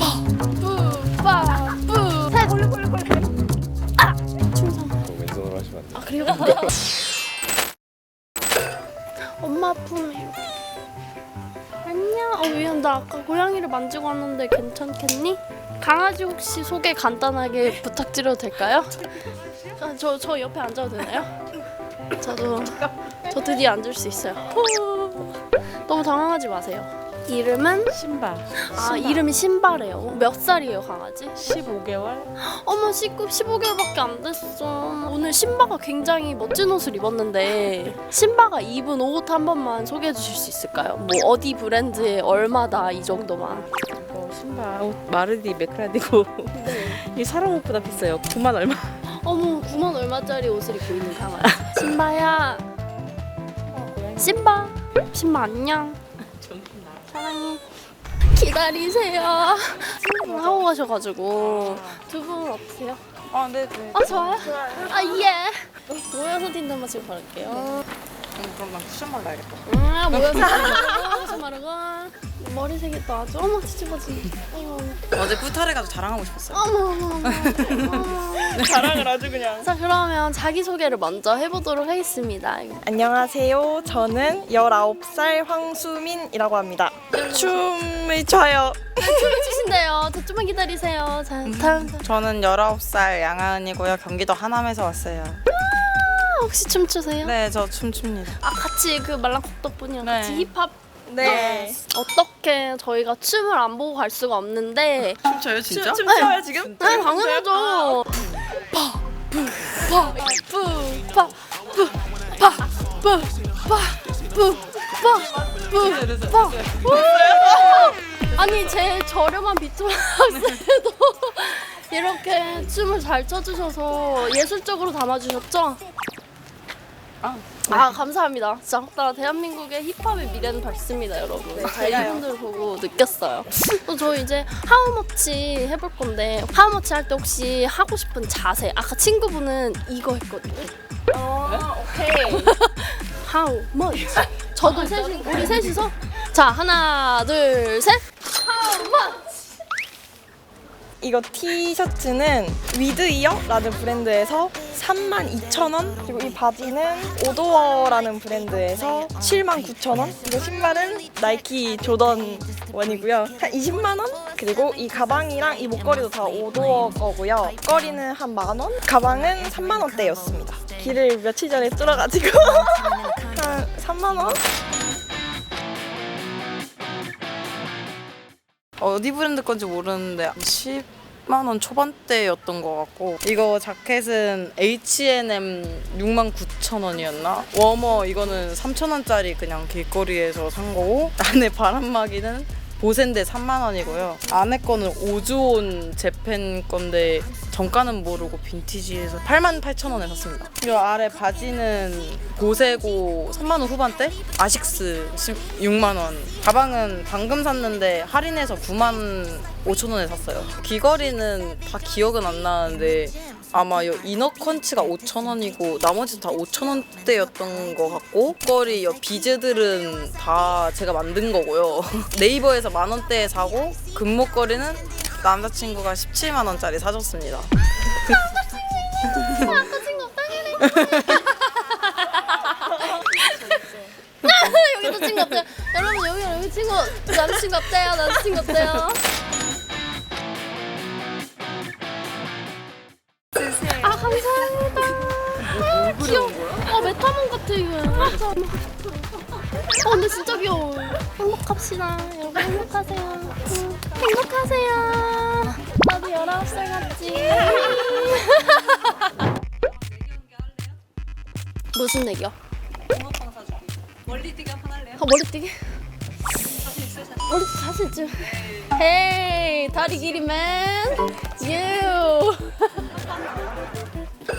아. 아? 엄마 품에 안녕 어 미안 나 아까 고양이를 만지고 왔는데 괜찮겠니? 강아지 혹시 소개 간단하게 부탁드려도 될까요? 저저 저 옆에 앉아도 되나요? 저도 저 드디어 앉을 수 있어요 너무 당황하지 마세요 이름은 신발 아 이름이 신바래요 몇 살이에요 강아지? 15개월 어머 19, 15개월밖에 안 됐어. 오늘 신바가 굉장히 멋진 옷을 입었는데 신바가 입은 옷 한 번만 소개해 주실 수 있을까요? 뭐 어디 브랜드에 얼마다 이 정도만. 이거 신발 옷 마르디 맥라디고 이 사람 옷보다 비싸요 9만 얼마 어머 9만 얼마짜리 옷을 입고 있는 강아지. 신바야. 신바. 신바 안녕. 사랑해. 기다리세요. 하고 가셔가지고 두 분 어떠세요? 아 네 네 아 좋아요? 아 예. 모여서 틴 한번 지금 바를게요. 음, 그럼 난 쿠션 발라야겠다 아 모여서 머리색이 또 아주 어머 뒤집어지. 어머 어제 구타를 가서 자랑하고 싶었어요 어머 어머 어머. 자랑을 아주 그냥 자 그러면 자기 소개를 먼저 해보도록 하겠습니다. 안녕하세요. 저는 19살 황수민이라고 합니다. 춤을 춰요. 춤을 추신대요. 저 좀만 기다리세요. 자 다음 사- 저는 19살 양아은이고요 경기도 하남에서 왔어요 혹시 춤 추세요? 네 저 춤춥니다 아 같이 그 말랑콕 덕분이랑 네. 같이 힙합. 네. 어떻게 저희가 춤을 안 보고 갈 수가 없는데 춤춰요 진짜? 춤, 춰요 지금? 네 당연하죠 파파파파파파파파파파 아니 제 저렴한 비트만 학생도 이렇게 춤을 잘 춰주셔서 예술적으로 담아주셨죠? 아, 아 감사합니다. 진짜 나 대한민국의 힙합의 미래는 밝습니다, 여러분. 제가 이분들 보고 느꼈어요. 또 저 이제 하우머치 해볼 건데 하우머치 할 때 혹시 하고 싶은 자세? 아까 친구분은 이거 했거든요. 어, 오케이. How much? 저도 셋이 우리 셋이서 자 하나 둘 셋. How much? 이거 티셔츠는 위드 이어라는 브랜드에서 32,000원. 그리고 이 바지는 오도어라는 브랜드에서 79,000원. 그리고 신발은 나이키 조던 원이고요. 한 20만 원. 그리고 이 가방이랑 이 목걸이도 다 오도어 거고요. 목걸이는 한 만 원, 가방은 3만 원대였습니다. 길을 며칠 전에 뚫어가지고. 한 3만 원? 어디 브랜드 건지 모르는데 10 만 원 초반대였던 것 같고 이거 자켓은 H&M 6만 9천 원이었나? 워머 이거는 3천 원짜리 그냥 길거리에서 산 거고 안에 바람막이는 보센데 3만 원이고요. 안에 거는 오즈온 재팬 건데 정가는 모르고 빈티지에서 8만 8천 원에 샀습니다. 이 아래 바지는 보세고 3만 원 후반대? 아식스 6만 원. 가방은 방금 샀는데 할인해서 9만 5천 원에 샀어요. 귀걸이는 다 기억은 안 나는데 아마 이 이너 컨치가 5천 원이고 나머지 다 5천 원대였던 것 같고 목걸이 이 비즈들은 다 제가 만든 거고요. 네이버에서 만 원대에 사고 금목걸이는 남자친구가 17만 원짜리 사줬습니다. 여기도 친구 없대요. 여러분 여기 여기 친구 남자친구 없대요. 남자친구 없대요. 어 메타몬 같아 이거. 어 근데 진짜 귀여워. 행복합시다. 여러분 행복하세요. 응, 행복하세요. 나도 19살 같지. 무슨 내기요? 멀리뛰기 한판 할래요? 아, 멀리뛰기? 멀리뛰기 자신 있지? 헤이 다리 길이맨 유.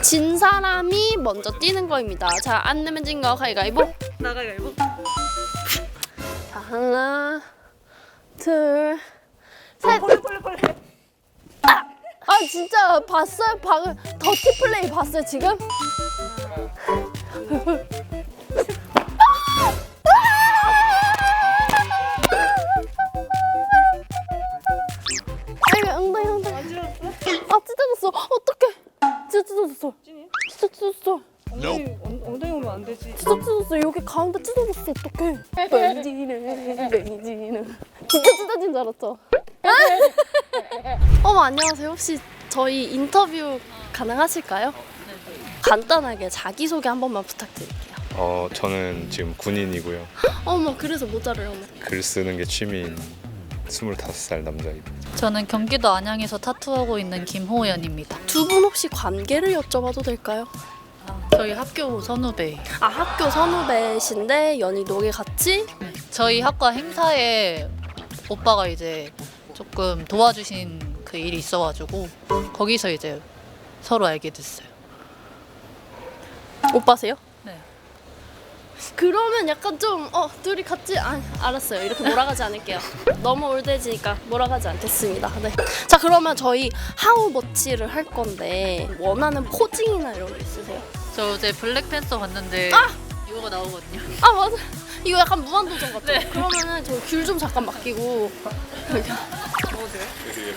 진 사람이 먼저 뛰는 거입니다. 자, 안 내면 진 거 가위가위보. 나가요 이거. 자, 하나, 둘, 셋. 아, 아 진짜 봤어요? 방금 더티 플레이 봤어요 지금? 왠지는 왠지는. 진짜 찢어진 줄 알았죠? 어머 안녕하세요. 혹시 저희 인터뷰 가능하실까요? 간단하게 자기소개 한 번만 부탁드릴게요. 어, 저는 지금 군인이고요. 어머 그래서 모자를 오늘. 글 쓰는 게 취미인 25살 남자입니다. 저는 경기도 안양에서 타투하고 있는 김호연입니다. 두 분 혹시 관계를 여쭤봐도 될까요? 저희 학교 선후배. 아 학교 선후배신데 연희동에 같이 저희 학과 행사에 오빠가 이제 조금 도와주신 그 일이 있어가지고 거기서 이제 서로 알게 됐어요. 오빠세요? 네. 그러면 약간 좀 어 둘이 같이 아 알았어요 이렇게 몰아가지 않을게요 너무 올드해지니까 몰아가지 않겠습니다 네. 자 그러면 저희 하우머치를 할 건데 원하는 포징이나 이런 게 있으세요? 저 어제 블랙팬서 봤는데 이거가 나오거든요. 아 맞아. 이거 약간 무한도전 같죠? 그러면은 저 귤 좀 잠깐 맡기고.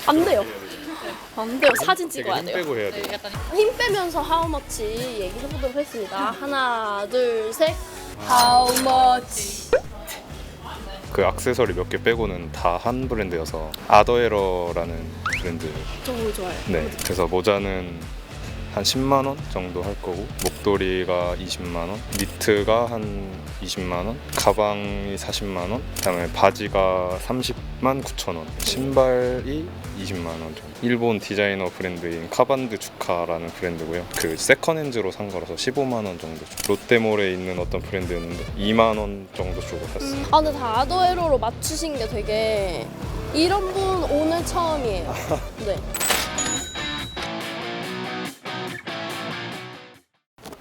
안 돼요. 안 돼요. 사진 찍어야 힘 돼요. 빼고 해야 네, 돼요. 약간 힘 빼면서 하우머치 얘기해보도록 하겠습니다. 하나 둘셋. 하우머치 그 액세서리 몇 개 빼고는 다 한 브랜드여서 아더에러라는 브랜드. 너무 좋아요. 네. 그래서 모자는 한 10만 원 정도 할 거고 목도리가 20만 원, 니트가 한 20만 원, 가방이 40만 원, 그다음에 바지가 30만 9천 원, 신발이 20만 원 정도. 일본 디자이너 브랜드인 카반드 주카라는 브랜드고요. 그 세컨핸즈로 산 거라서 15만 원 정도. 주- 롯데몰에 있는 어떤 브랜드였는데 2만 원 정도 주고 샀어요. 아 근데 다 아더에로로 맞추신 게 되게 이런 분 오늘 처음이에요. 네.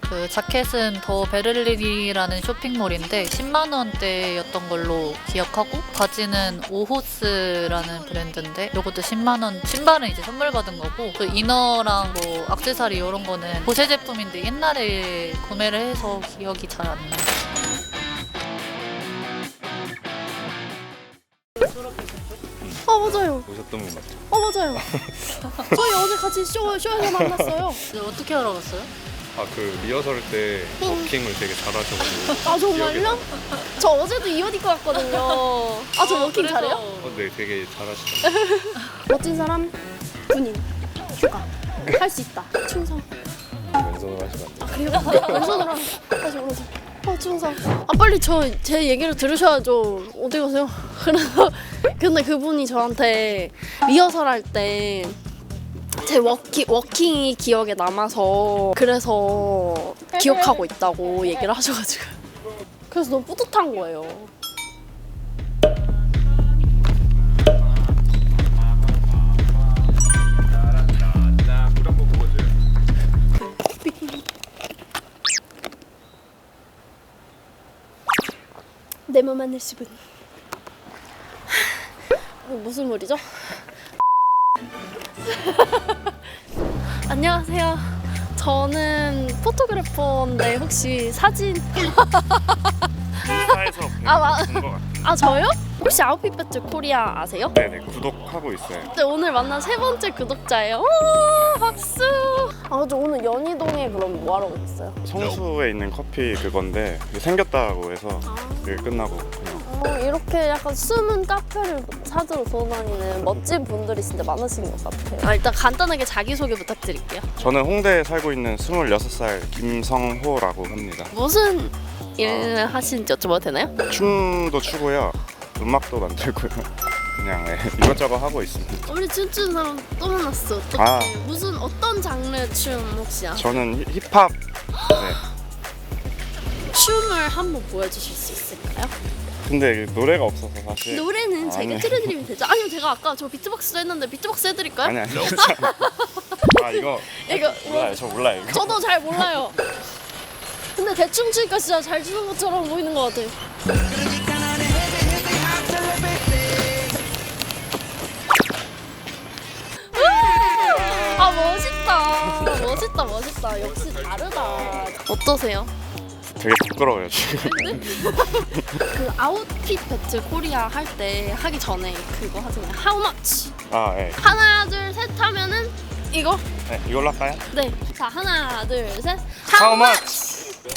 그 자켓은 더 베를린이라는 쇼핑몰인데 10만 원대였던 걸로 기억하고 바지는 오호스라는 브랜드인데 이것도 10만 원 신발은 이제 선물 받은 거고 그 이너랑 뭐 액세서리 이런 거는 보세 제품인데 옛날에 구매를 해서 기억이 잘 안 나요. 아 맞아요. 오셨던 분 맞죠? 아 맞아요. 저희 어제 같이 쇼 쇼에서 만났어요. 근데 어떻게 알아봤어요? 아 그 리허설 때 워킹을 되게 잘하셔가지고 아 정말요? 저 어제도 이 옷 입고 왔거든요. 아 저 워킹 잘해요? 어, 네 되게 잘하시더라고요. 멋진 사람 군인 휴가 할 수 있다. 충성. 왼손으로 하시면 안 돼요. 아 그래요? 왼손으로 다시 오른손. 아 충성. 아 빨리 저 제 얘기를 들으셔야죠. 어디 가세요? 그래서 근데 그분이 저한테 리허설 할 때 제 워킹, 워킹이 기억에 남아서 그래서 기억하고 있다고 얘기를 하셔가지고 그래서 너무 뿌듯한 거예요. 내몸 안을 씹은 어, 무슨 물이죠? 안녕하세요. 저는 포토그래퍼인데 혹시 사진 인스타에서 아, 마- 본것 같아요. 아 저요? 혹시 아웃핏 배틀 코리아 아세요? 네네 구독하고 있어요. 네, 오늘 만난 세 번째 구독자예요. 오, 박수. 아, 저 오늘 연희동에 그럼 뭐 하러 오셨어요? 성수에 있는 커피 그건데 이게 생겼다고 해서 일 끝나고 이렇게 약간 숨은 카페를 찾으러 돌아다니는 멋진 분들이 진짜 많으신 것 같아요. 아, 일단 간단하게 자기소개 부탁드릴게요. 저는 홍대에 살고 있는 26살 김성호라고 합니다. 무슨 일 하시는지 여쭤봐도 되나요? 춤도 추고요. 음악도 만들고요. 그냥 네, 이것저것 하고 있습니다. 우리 춤추는 사람 또 만났어. 어떡해. 아. 무슨 어떤 장르 춤 혹시 아세요? 저는 히- 힙합 네. 춤을 한번 보여주실 수 있을까요? 근데 노래가 없어서 사실 노래는 제가 아니. 틀어드리면 되죠. 아니요, 제가 아까 저 비트박스도 했는데 비트박스 해드릴까요? 아니 아니 괜찮아요. 아 이거 이거 뭐, 몰라요. 저 몰라요. 이거. 저도 잘 몰라요. 근데 대충 추니까 진짜 잘 추는 것처럼 보이는 것 같아요. 아 멋있다. 멋있다, 멋있다. 역시 다르다. 어떠세요? 되게 부끄러워요 지금. 그 아웃핏 배틀 코리아 할 때 하기 전에 그거 하잖아요. How much? 아, 예. 하나 둘 셋 하면은 이거 네, 이걸로 할까요? 네. 자 하나 둘 셋. How much?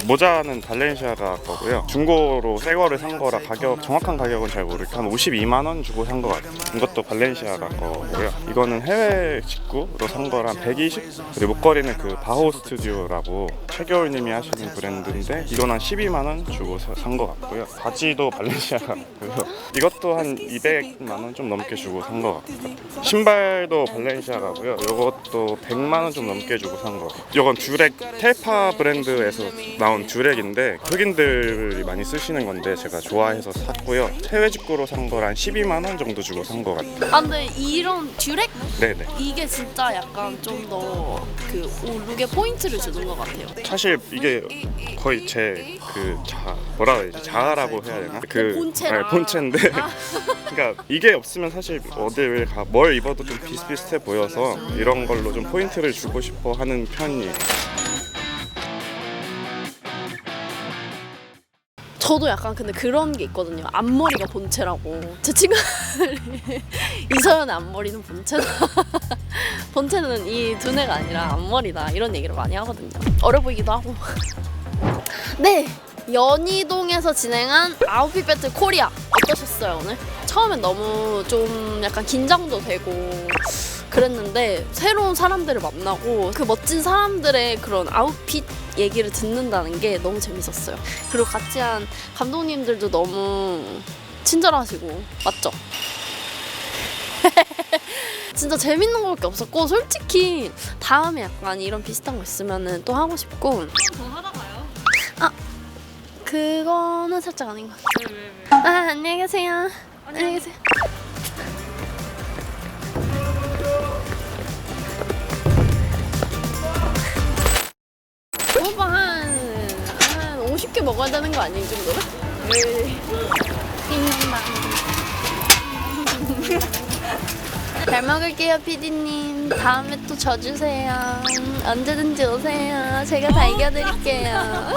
모자는 발렌시아가 거고요. 중고로 새 거를 산 거라 가격 정확한 가격은 잘 모르겠고 한 52만 원 주고 산 거 같아요. 이것도 발렌시아가 거고요. 이거는 해외 직구로 산 거랑 120. 그리고 목걸이는 그 바호 스튜디오라고 최겨울님이 하시는 브랜드인데 이건 한 12만 원 주고 산 거 같고요. 바지도 발렌시아가 고요. 이것도 한 200만 원 좀 넘게 주고 산 거 같아요. 신발도 발렌시아가고요. 이것도 100만 원 좀 넘게 주고 산 거. 이건 듀렉 텔파 브랜드에서 나온 듀렉인데 흑인들이 많이 쓰시는 건데 제가 좋아해서 샀고요. 해외 직구로 산 거랑 12만 원 정도 주고 산 거 같아요. 아 근데 이런 듀렉 네네. 이게 진짜 약간 좀 더그 룩에 포인트를 주는 것 같아요. 사실 이게 거의 제그자 뭐라 해야 되지 자아라고 해야 되나 그 본체라. 네, 본체인데 그러니까 이게 없으면 사실 어딜 가뭘 입어도 좀 비슷비슷해 보여서 이런 걸로 좀 포인트를 주고 싶어 하는 편이에요. 저도 약간 근데 그런 게 있거든요. 앞머리가 본체라고. 제 친구들이 이서연의 앞머리는 본체다. 본체는 이 두뇌가 아니라 앞머리다. 이런 얘기를 많이 하거든요. 어려 보이기도 하고. 네. 연희동에서 진행한 아웃핏 배틀 코리아 어떠셨어요 오늘? 처음엔 너무 좀 약간 긴장도 되고 그랬는데 새로운 사람들을 만나고 그 멋진 사람들의 그런 아웃핏 얘기를 듣는다는 게 너무 재밌었어요. 그리고 같이 한 감독님들도 너무 친절하시고 맞죠? 진짜 재밌는 거밖에 없었고 솔직히 다음에 약간 이런 비슷한 거 있으면은 또 하고 싶고 더 하다 가요. 그거는 살짝 아닌 것 같아요. 아 안녕히 계세요. 안녕히 계세요. 먹어야 되는 거 아니에요, 이 정도는? 에이. 음. 잘 먹을게요, 피디님. 다음에 또 져주세요. 언제든지 오세요. 제가 다 이겨드릴게요.